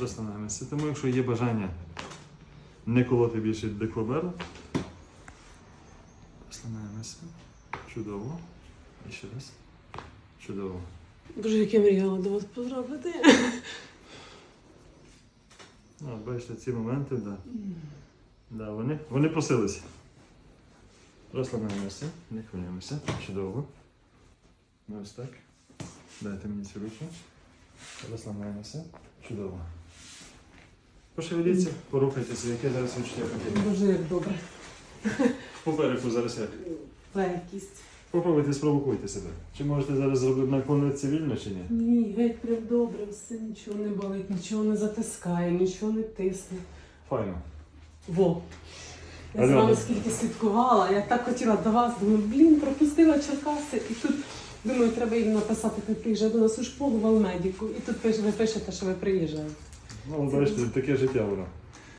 розслабляємося. Тому якщо є бажання не колоти більше деклоберу, розслабляємося. Чудово. І ще раз. Чудово. Дуже як я мріяла до вас потрапити. Ну, бачите, ці моменти, да. Да, вони, вони просилися. Розслабляємося, не хвилюємося. Чудово. Ну, Ось так. Дайте мені цю руку. Розслабляємося. Чудово. Пошевеліться, порухайтеся, яке зараз відчуття потрібно. Дуже як добре. Попереку зараз як. Легкість. Попробуйте, спровокуйте себе. Чи можете зараз зробити наклонити цивільно чи ні? Ні, геть прям добре, все нічого не болить, нічого не затискає, нічого не тисне. Файно. Во. Я з Альона. вами скільки слідкувала, я так хотіла до вас, думаю, блін, пропустила Черкаси. І тут думаю, треба їм написати, хай приїжджає до нас у школу в Алмедіку. І тут пише- ви пишете, що ви приїжджаєте. Ну, бачите, таке життя воно.